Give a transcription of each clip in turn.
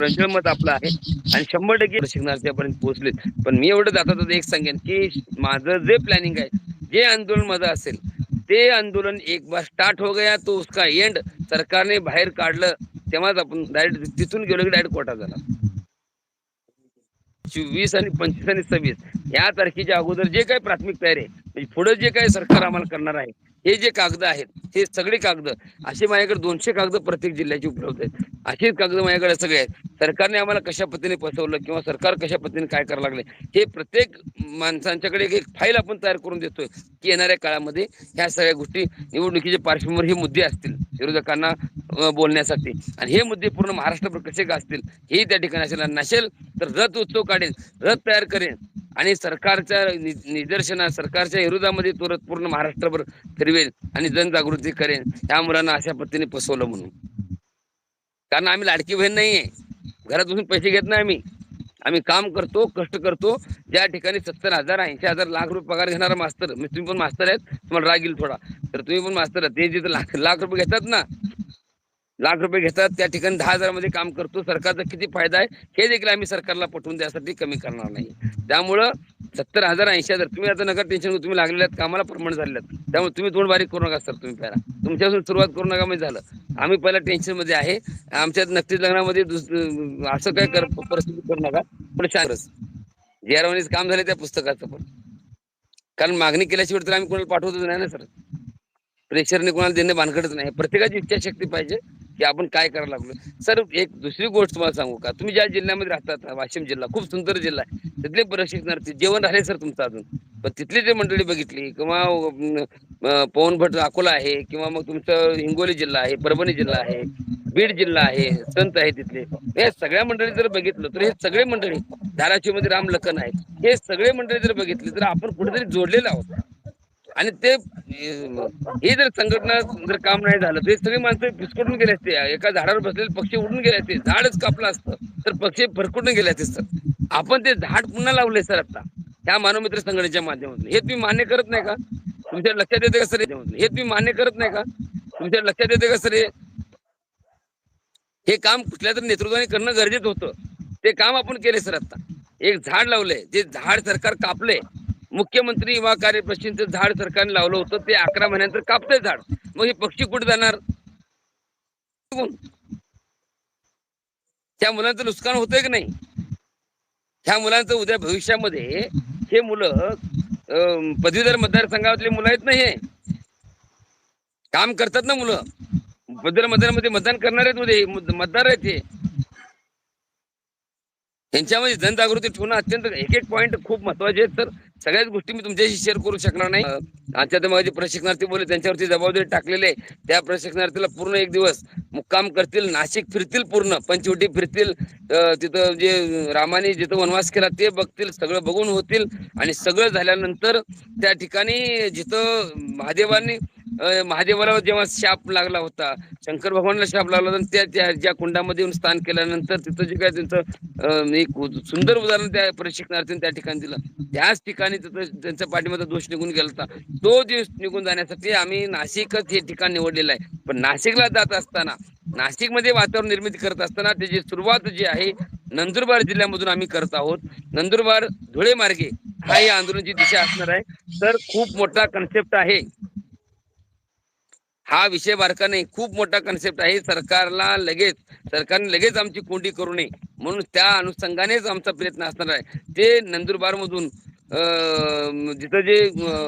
प्रज्वल मत आपलं आहे. आणि शंभर टक्के शिकणाऱ्यापर्यंत पोहोचले. पण मी एवढं जातात एक सांगेन की माझं जे प्लॅनिंग आहे जे आंदोलन माझं असेल ते आंदोलन एक बार स्टार्ट हो गया तो उसका एंड सरकारने बाहेर काढलं तेव्हाच आपण डायरेक्ट तिथून गेलो की डायरेक्ट कोटा झाला वीस आणि पंचवीस आणि सव्वीस या तारखेच्या अगोदर जे काही प्राथमिक तयारी आहे म्हणजे पुढे जे काही सरकार आम्हाला करणार आहे हे जे कागद आहेत हे सगळे कागद असे माझ्याकडे दोनशे कागद प्रत्येक जिल्ह्याची उपलब्ध आहेत. असेच कागद माझ्याकडे सगळे आहेत. सरकारने आम्हाला कशा पद्धतीने फसवलं किंवा सरकार कशा पद्धतीने काय करायला लागले हे प्रत्येक माणसांच्याकडे एक फाईल आपण तयार करून देतोय की येणाऱ्या काळामध्ये ह्या सगळ्या गोष्टी निवडणुकीच्या पार्श्वभूमीवर हे मुद्दे असतील विरोधकांना बोलण्यासाठी. आणि हे मुद्दे पूर्ण महाराष्ट्रभर कसे गाजतील हे त्या ठिकाणी असेल नसेल तर रथ उत्सव काढेन रथ तयार करेन. आणि सरकारच्या निदर्शना सरकारच्या विरोधामध्ये तुरंत पूर्ण महाराष्ट्रभर फिरवेल आणि जनजागृती करेन त्या मुलांना अशा पद्धतीने फसवलं म्हणून. कारण आम्ही लाडकी बहीण नाहीये घरात बसून पैसे घेत नाही आम्ही. आम्ही काम करतो कष्ट करतो. ज्या ठिकाणी सत्तर हजार ऐंशी हजार लाख रुपये पगार घेणारा मास्तर म्हणजे तुम्ही पण मास्तर आहेत तुम्हाला राग येईल थोडा. तर तुम्ही पण मास्तर आहात. ते जिथे लाख लाख रुपये घेतात ना लाख रुपये घेतात त्या ठिकाणी दहा हजारमध्ये काम करतो. सरकारचा किती फायदा आहे हे देखील आम्ही सरकारला पटवून द्यासाठी कमी करणार नाही. त्यामुळं सत्तर हजार ऐंशी हजार तुम्ही आता नका टेन्शन तुम्ही लागलेले आहेत कामाला प्रमाण झाले आहेत. त्यामुळे तुम्ही तोंड बारीक करू नका सर तुम्ही पहिला. तुमच्यापासून सुरुवात करू नका म्हणजे झालं. आम्ही पहिला टेन्शनमध्ये आहे. आमच्या नक्कीच लग्नामध्ये असं काय कर परिस्थिती करू नका. पण शांतच जे आर काम झाले त्या पुस्तकाचं पण. कारण मागणी केल्याशिवाय तर आम्ही कोणाला पाठवतच नाही ना सर. प्रेशरने कोणाला देणं भानकडच नाही. प्रत्येकाची इच्छाशक्ती पाहिजे. की आपण काय करायला लागलो? सर एक दुसरी गोष्ट तुम्हाला सांगू का? तुम्ही ज्या जिल्ह्यामध्ये राहतात वाशिम जिल्हा खूप सुंदर जिल्हा आहे. तिथले प्रशिक्षणार्थी जेवण राहिले सर तुमचं अजून. पण तिथली जे मंडळी बघितली किंवा पवन भट अकोला आहे किंवा मग तुमचं हिंगोली जिल्हा आहे परभणी जिल्हा आहे बीड जिल्हा आहे संत आहे तिथले. हे सगळ्या मंडळी जर बघितलं तर हे सगळे मंडळी धाराशिवमध्ये राम लखन आहेत. हे सगळे मंडळी जर बघितले तर आपण कुठेतरी जोडलेलं आहोत. आणि ते हे जर संघटना जर काम नाही झालं तर सगळी माणसं फिसकटून गेले असते. एका झाडावर बसलेले पक्षी उडून गेले असते. झाडच कापलं असतं. तर पक्षी भरकटून गेले असते सर. आपण ते झाड पुन्हा लावले सर आता. ह्या मानवमित्र संघटनेच्या माध्यमातून. हे तुम्ही मान्य करत नाही का? तुमच्या लक्षात येते का सर हे? तुम्ही मान्य करत नाही का? तुमच्या लक्षात येते का सर हे? हे काम कुठल्या तरी नेतृत्वाने करणं गरजेचं होतं. ते काम आपण केले सर आता. एक झाड लावलंय. जे झाड सरकार कापले मुख्यमंत्री युवा कार्य झाड सरकारने लावलं होतं ते अकरा महिन्यानंतर कापतंय झाड. मग हे पक्षी कुठे जाणार? त्या मुलांचं नुकसान होतंय की नाही? ह्या मुलांचं उद्या भविष्यामध्ये हे मुलं पदवीधर मतदारसंघातले मुलं आहेत ना हे? काम करतात ना मुलं. पदवीधर मतदारमध्ये मतदान करणार आहेत उद्या मतदार आहेत हे. त्यांच्यामध्ये जनजागृती ठेवणं अत्यंत एक एक पॉईंट खूप महत्त्वाचे आहेत तर सगळ्याच गोष्टी मी तुमच्याशी शेअर करू शकणार नाही. अं, तर माझे प्रशिक्षणार्थी बोलले त्यांच्यावरती जबाबदारी टाकलेले त्या प्रशिक्षणार्थीला पूर्ण एक दिवस मुक्काम करतील नाशिक फिरतील पूर्ण पंचवटी फिरतील तिथं जे रामाने जिथं वनवास केला ते बघतील सगळं बघून होतील. आणि सगळं झाल्यानंतर त्या ठिकाणी जिथं महादेवांनी महादेवाला जेव्हा शाप लागला होता शंकर भगवानला शाप लागला होता त्या त्या ज्या कुंडामध्ये येऊन स्नान केल्यानंतर तिथं जे काय त्यांचं एक सुंदर उदाहरण त्या प्रशिक्षणार्थीने त्या ठिकाणी दिलं. त्याच ठिकाणी तिथं त्यांचा पाठीमध्ये दोष निघून गेला होता. तो दिवस निघून जाण्यासाठी आम्ही नाशिकच हे ठिकाण निवडलेलं आहे. पण नाशिकला जात असताना नाशिकमध्ये वातावरण निर्मिती करत असताना त्याची सुरुवात जी आहे नंदुरबार जिल्ह्यामधून आम्ही करत आहोत. नंदुरबार धुळे मार्गे हा या आंदोलनाची दिशा असणार आहे. तर खूप मोठा कन्सेप्ट आहे. हा विषय बारका नाही खूप मोठा कन्सेप्ट आहे. सरकारला लगेच सरकारने लगेच आमची कोंडी करू नये. म्हणून त्या अनुषंगानेच आमचा प्रयत्न असणार आहे. ते नंदुरबार मधून जिथं जे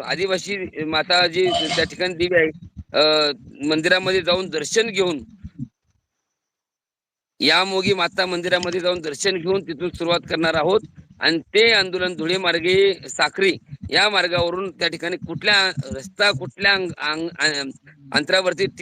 आदिवासी माता जी त्या ठिकाणी देवी आहे मंदिरामध्ये जाऊन दर्शन घेऊन या मोगी माता मंदिरामध्ये जाऊन दर्शन घेऊन तिथून सुरुवात करणार आहोत. आणि ते आंदोलन धुळे मार्गे साखरी या मार्गावरून त्या ठिकाणी कुठल्या रस्ता कुठल्या अंतरावरती तीस